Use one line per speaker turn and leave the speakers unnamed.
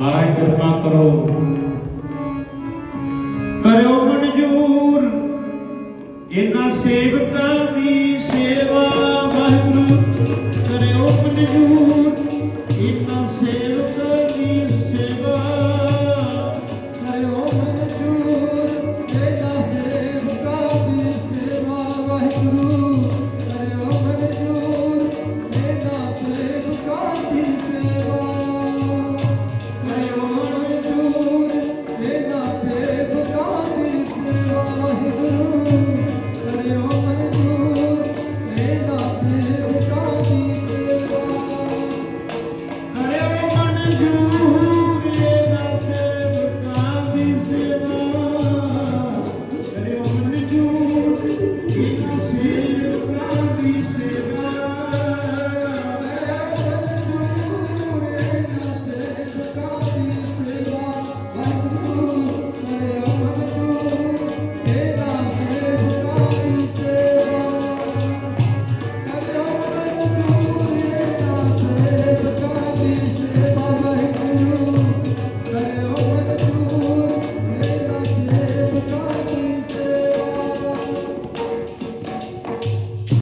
ਮਹਾਰਾਜ ਕਿਰਪਾ ਕਰੋ। ਕਰਿਓ ਮਨਜੂਰ ਇਨ੍ਹਾਂ ਸੇਵਕਾਂ ਦੀ ਸੇਵਾ ਵਾਹਿਗੁਰੂ। ਕਰਿਓ ਮਨਜੂਰ ਇਨ੍ਹਾਂ ਸੇਵਕਾਂ
ਸੇਵਕਾ